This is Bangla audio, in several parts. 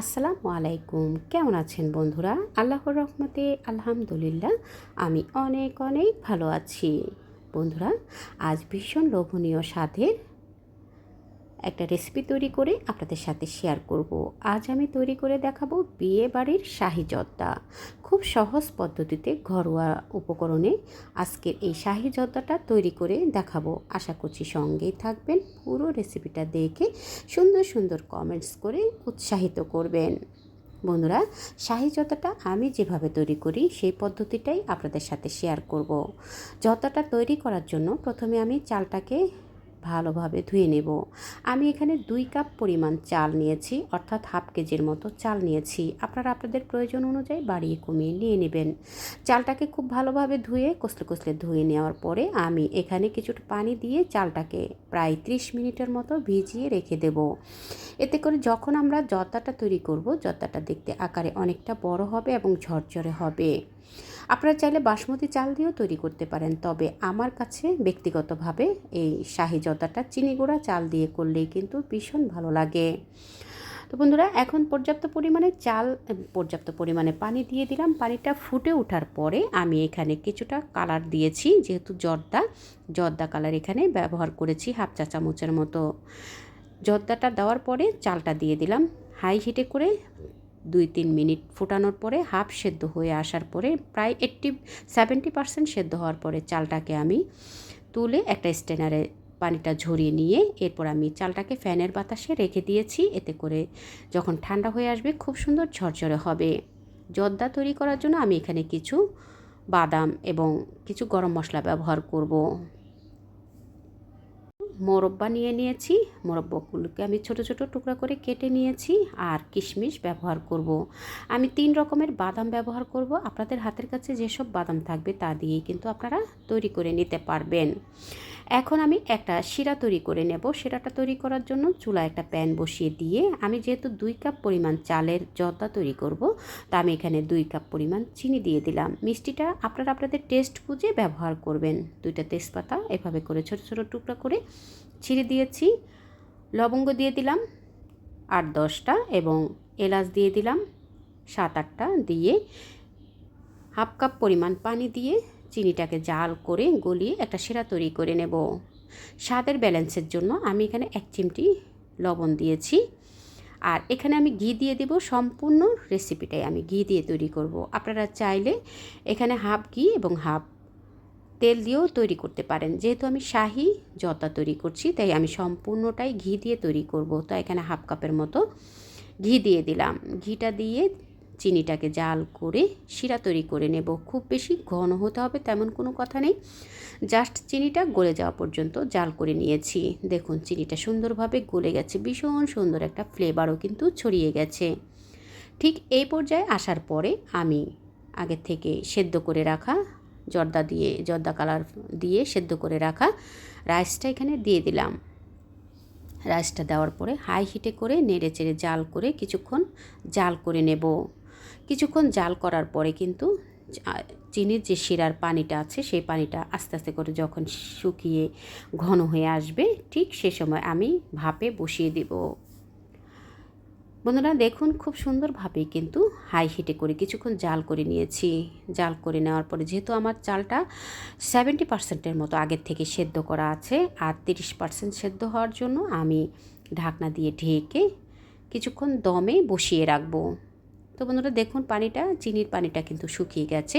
আসসালামু আলাইকুম। কেমন আছেন বন্ধুরা? আল্লাহর রহমতে আলহামদুলিল্লাহ, আমি অনেক অনেক ভালো আছি। বন্ধুরা, আজ ভীষণ লোভনীয় স্বাদের একটা রেসিপি তৈরি করে আপনাদের সাথে শেয়ার করব। আজ আমি তৈরি করে দেখাবো বিয়ে বাড়ির শাহি জর্দা। খুব সহজ পদ্ধতিতে ঘরোয়া উপকরণে আজকের এই শাহি জর্দাটা তৈরি করে দেখাবো। আশা করছি সঙ্গেই থাকবেন, পুরো রেসিপিটা দেখে সুন্দর সুন্দর কমেন্টস করে উৎসাহিত করবেন। বন্ধুরা, শাহি জর্দাটা আমি যেভাবে তৈরি করি সেই পদ্ধতিটাই আপনাদের সাথে শেয়ার করব। জর্দাটা তৈরি করার জন্য প্রথমে আমি চালটাকে ভালোভাবে ধুয়ে নেব। আমি এখানে দুই কাপ পরিমাণ চাল নিয়েছি, অর্থাৎ হাফ কেজির মতো চাল নিয়েছি। আপনারা আপনাদের প্রয়োজন অনুযায়ী বাড়িয়ে কমিয়ে নিয়ে নেবেন। চালটাকে খুব ভালোভাবে ধুয়ে, কষলে কষলে ধুয়ে নেওয়ার পরে আমি এখানে কিছুটা পানি দিয়ে চালটাকে প্রায় ত্রিশ মিনিটের মতো ভিজিয়ে রেখে দেব। এতে করে যখন আমরা জর্দাটা তৈরি করব, জর্দাটা দেখতে আকারে অনেকটা বড় হবে এবং ঝরঝরে হবে। আপনারা চাইলে বাসমতি চাল দিয়েও তৈরি করতে পারেন, তবে আমার কাছে ব্যক্তিগতভাবে এই শাহি জর্দাটা চিনি গুঁড়া চাল দিয়ে করলেই কিন্তু ভীষণ ভালো লাগে। তো বন্ধুরা, এখন পর্যাপ্ত পরিমাণে চাল, পর্যাপ্ত পরিমাণে পানি দিয়ে দিলাম। পানিটা ফুটে ওঠার পরে আমি এখানে কিছুটা কালার দিয়েছি, যেহেতু জর্দা জর্দা কালার এখানে ব্যবহার করেছি হাফ চা চামচের মতো। জর্দাটা দেওয়ার পরে চালটা দিয়ে দিলাম। হাই হিটে করে দুই তিন মিনিট ফোটানোর পরে হাফ সেদ্ধ হয়ে আসার পরে প্রায় এইট্টি, সেভেন্টি পার্সেন্ট সেদ্ধ হওয়ার পরে চালটাকে আমি তুলে একটা স্টেনারে পানিটা ঝরিয়ে নিয়ে এরপর আমি চালটাকে ফ্যানের বাতাসে রেখে দিয়েছি। এতে করে যখন ঠান্ডা হয়ে আসবে খুব সুন্দর ঝরঝরে হবে। জর্দা তৈরি করার জন্য আমি এখানে কিছু বাদাম এবং কিছু গরম মশলা ব্যবহার করব। মোরব্বা নিয়ে নিয়েছি। মোরব্বাগুলোকে আমি ছোট ছোট টুকরা করে কেটে নিয়েছি আর কিশমিশ ব্যবহার করব। আমি তিন রকমের বাদাম ব্যবহার করব। আপনাদের হাতের কাছে যেসব বাদাম থাকবে তা দিয়েই কিন্তু আপনারা তৈরি করে নিতে পারবেন। এখন আমি একটা শিরা তৈরি করে নেব। শিরাটা তৈরি করার জন্য চুলা একটা প্যান বসিয়ে দিয়ে আমি যেহেতু দুই কাপ পরিমাণ চালের জর্দা তৈরি করব, তা আমি এখানে দুই কাপ পরিমাণ চিনি দিয়ে দিলাম। মিষ্টিটা আপনারা আপনাদের টেস্ট বুঝে ব্যবহার করবেন। দুইটা তেজপাতা এভাবে করে ছোট ছোট টুকরা করে ছিঁড়ে দিয়েছি। লবঙ্গ দিয়ে দিলাম আট দশটা এবং এলাচ দিয়ে দিলাম সাত আটটা দিয়ে হাফ কাপ পরিমাণ পানি দিয়ে চিনিটাকে জাল করে গলিয়ে একটা সেরা তৈরি করে নেব। স্বাদের ব্যালেন্সের জন্য আমি এখানে এক চিমটি লবণ দিয়েছি। আর এখানে আমি ঘি দিয়ে দেব, সম্পূর্ণ রেসিপিটাই আমি ঘি দিয়ে তৈরি করব। আপনারা চাইলে এখানে হাফ ঘি এবং হাফ তেল দিয়েও তৈরি করতে পারেন। যেহেতু আমি শাহি জর্দা তৈরি করছি, তাই আমি সম্পূর্ণটাই ঘি দিয়ে তৈরি করব। তো এখানে হাফ কাপের মতো ঘি দিয়ে দিলাম। ঘিটা দিয়ে চিনিটাকে জাল করে শিরা তৈরি করে নেব। খুব বেশি ঘন হতে হবে তেমন কোনো কথা নেই। জাস্ট চিনিটা গলে যাওয়া পর্যন্ত জাল করে নিয়েছি। দেখুন, চিনিটা সুন্দরভাবে গলে গেছে। ভীষণ সুন্দর একটা ফ্লেভারও কিন্তু ছড়িয়ে গেছে। ঠিক এই পর্যায়ে আসার পরে আমি আগের থেকে সেদ্ধ করে রাখা জর্দা দিয়ে, জর্দা কালার দিয়ে সেদ্ধ করে রাখা রাইসটা এখানে দিয়ে দিলাম। রাইসটা দেওয়ার পরে হাই হিটে করে নেড়ে চেড়ে জাল করে কিছুক্ষণ জাল করে নেব। কিছুক্ষণ জাল করার পরে কিন্তু চিনির যে শিরার পানিটা আছে, সেই পানিটা আস্তে আস্তে করে যখন শুকিয়ে ঘন হয়ে আসবে, ঠিক সে সময় আমি ভাপে বসিয়ে দেব। বন্ধুরা, দেখুন খুব সুন্দরভাবেই কিন্তু হাই হিটে করে কিছুক্ষণ জাল করে নিয়েছি। জাল করে নেওয়ার পরে যেহেতু আমার চালটা সেভেন্টি পার্সেন্টের মতো আগের থেকে সেদ্ধ করা আছে, আর তিরিশ পার্সেন্ট সেদ্ধ হওয়ার জন্য আমি ঢাকনা দিয়ে ঢেকে কিছুক্ষণ দমে বসিয়ে রাখব। তো বন্ধুরা দেখুন পানিটা, চিনির পানিটা কিন্তু শুকিয়ে গেছে।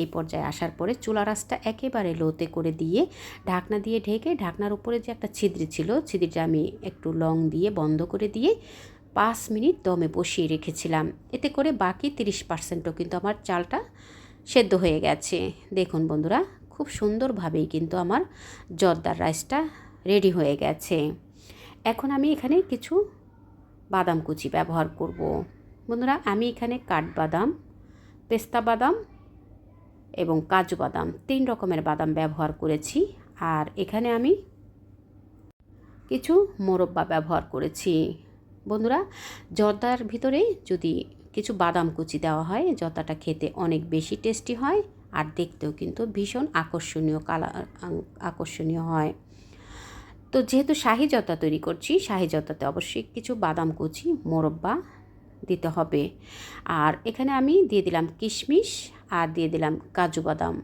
এই পর্যায়ে আসার পরে চুলা রাসটা একেবারে লোতে করে দিয়ে ঢাকনা দিয়ে ঢেকে ঢাকনার উপরে যে একটা ছিদ্রি ছিল, ছিদ্রিটা আমি একটু লং দিয়ে বন্ধ করে দিয়ে পাঁচ মিনিট দমে বসিয়ে রেখেছিলাম। এতে করে বাকি তিরিশ পার্সেন্টও কিন্তু আমার চালটা সেদ্ধ হয়ে গেছে। দেখুন বন্ধুরা, খুব সুন্দরভাবেই কিন্তু আমার জর্দার রাইসটা রেডি হয়ে গেছে। এখন আমি এখানে কিছু বাদাম কুচি ব্যবহার করব। বন্ধুরা, আমি এখানে কাঠবাদাম, পেস্তা বাদাম এবং কাজু বাদাম, তিন রকমের বাদাম ব্যবহার করেছি। আর এখানে আমি কিছু মোরব্বা ব্যবহার করেছি। বন্ধুরা, জর্দার ভিতরে যদি কিছু বাদাম কুচি দেওয়া হয়, জর্দাটা খেতে অনেক বেশি টেস্টি হয় আর দেখতেও কিন্তু ভীষণ আকর্ষণীয় কালার আকর্ষণীয় হয়। তো যেহেতু শাহি জর্দা তৈরি করছি, শাহি জর্দাতে অবশ্যই কিছু বাদাম কুচি, মোরব্বা দিতে হবে। আর এখানে আমি দিয়ে দিলাম কিশমিশ আর দিয়ে দিলাম কাজু বাদাম।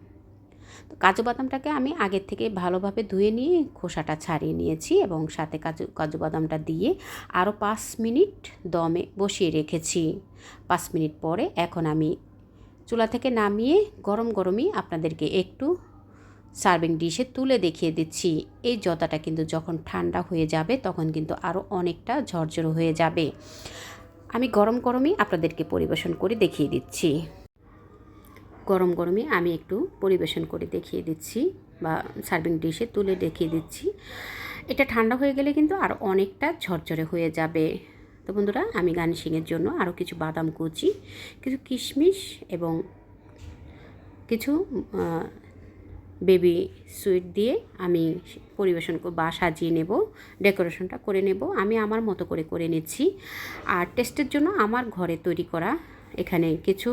তো কাজু বাদামটাকে আমি আগের থেকে ভালোভাবে ধুয়ে নিয়ে খোসাটা ছাড়িয়ে নিয়েছি এবং সাথে কাজু কাজু বাদামটা দিয়ে আরও পাঁচ মিনিট দমে বসিয়ে রেখেছি। পাঁচ মিনিট পরে এখন আমি চুলা থেকে নামিয়ে গরম গরমই আপনাদেরকে একটু সার্ভিং ডিশে তুলে দেখিয়ে দিচ্ছি। এই জতাটা কিন্তু যখন ঠান্ডা হয়ে যাবে তখন কিন্তু আরও অনেকটা ঝরঝরো হয়ে যাবে। আমি গরম গরমই আপনাদেরকে পরিবেশন করে দেখিয়ে দিচ্ছি। গরম গরমে আমি একটু পরিবেশন করে দেখিয়ে দিচ্ছি বা সার্ভিং ডিশে তুলে দেখিয়ে দিচ্ছি। এটা ঠান্ডা হয়ে গেলে কিন্তু আর অনেকটা ঝরঝরে হয়ে যাবে। তো বন্ধুরা, আমি গার্নিশিংয়ের জন্য আরও কিছু বাদাম কুচি, কিছু কিশমিশ এবং কিছু বেবি সুইট দিয়ে আমি পরিবেশন বা সাজিয়ে নেব, ডেকোরেশনটা করে নেব। আমি আমার মতো করে করে নিচ্ছি। আর টেস্টের জন্য আমার ঘরে তৈরি করা এখানে কিছু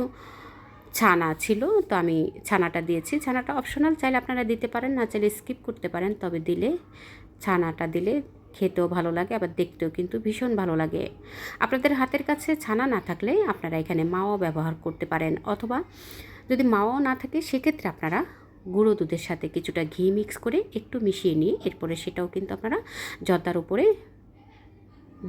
ছানা ছিল, তো আমি ছানাটা দিয়েছি। ছানাটা অপশনাল চাইলে আপনারা দিতে পারেন, না চাইলে স্কিপ করতে পারেন, তবে দিলে, ছানাটা দিলে খেতেও ভালো লাগে, আবার দেখতেও কিন্তু ভীষণ ভালো লাগে। আপনাদের হাতের কাছে ছানা না থাকলে আপনারা এখানে মাও ব্যবহার করতে পারেন, অথবা যদি মাও না থাকে, সেক্ষেত্রে আপনারা গুঁড়ো দুধের সাথে কিছুটা ঘি মিক্স করে একটু মিশিয়ে নিয়ে এরপরে সেটাও কিন্তু আপনারা জর্দার উপরে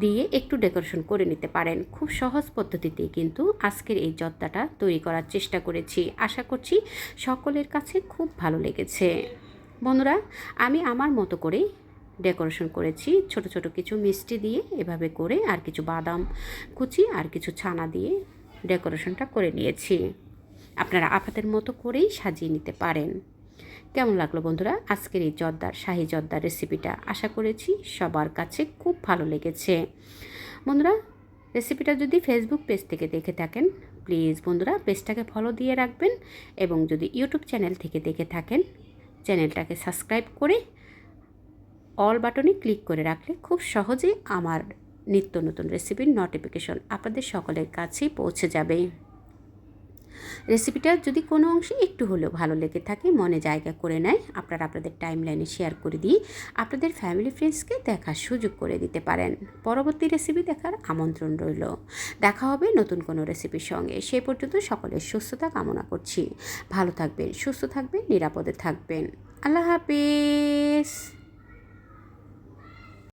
দিয়ে একটু ডেকোরেশন করে নিতে পারেন। খুব সহজ পদ্ধতিতে কিন্তু আজকের এই জর্দাটা তৈরি করার চেষ্টা করেছি। আশা করছি সকলের কাছে খুব ভালো লেগেছে। বন্ধুরা, আমি আমার মতো করে ডেকোরেশন করেছি। ছোট ছোট কিছু মিষ্টি দিয়ে এভাবে করে আর কিছু বাদাম কুচি আর কিছু ছানা দিয়ে ডেকোরেশনটা করে নিয়েছি। আপনারা আপনাদের মতো করেই সাজিয়ে নিতে পারেন। কেমন লাগল বন্ধুরা? আজকের এই জর্দার, শাহি জর্দার রেসিপিটা আশা করেছি সবার কাছে খুব ভালো লেগেছে। বন্ধুরা রেসিপিটা যদি ফেসবুক পেজ থেকে দেখে থাকেন প্লিজ বন্ধুরা পেজটাকে ফলো দিয়ে রাখবেন এবং যদি ইউটিউব চ্যানেল থেকে দেখে থাকেন চ্যানেলটাকে সাবস্ক্রাইব করে অল বাটনে ক্লিক করে রাখলে খুব সহজে আমার নিত্য নতুন রেসিপির নোটিফিকেশন আপনাদের সকলের কাছেই পৌঁছে যাবে। রেসিপিটা যদি কোনো অংশে একটু হলেও ভালো লেগে থাকে, মনে জায়গা করে নেয়, আপনারা আপনাদের টাইম লাইনে শেয়ার করে দিয়ে আপনাদের ফ্যামিলি ফ্রেন্ডসকে দেখার সুযোগ করে দিতে পারেন। পরবর্তী রেসিপি দেখার আমন্ত্রণ রইল। দেখা হবে নতুন কোনো রেসিপির সঙ্গে। সে পর্যন্ত সকলের সুস্থতা কামনা করছি। ভালো থাকবেন, সুস্থ থাকবেন, নিরাপদে থাকবেন। আল্লাহ হাফিজ!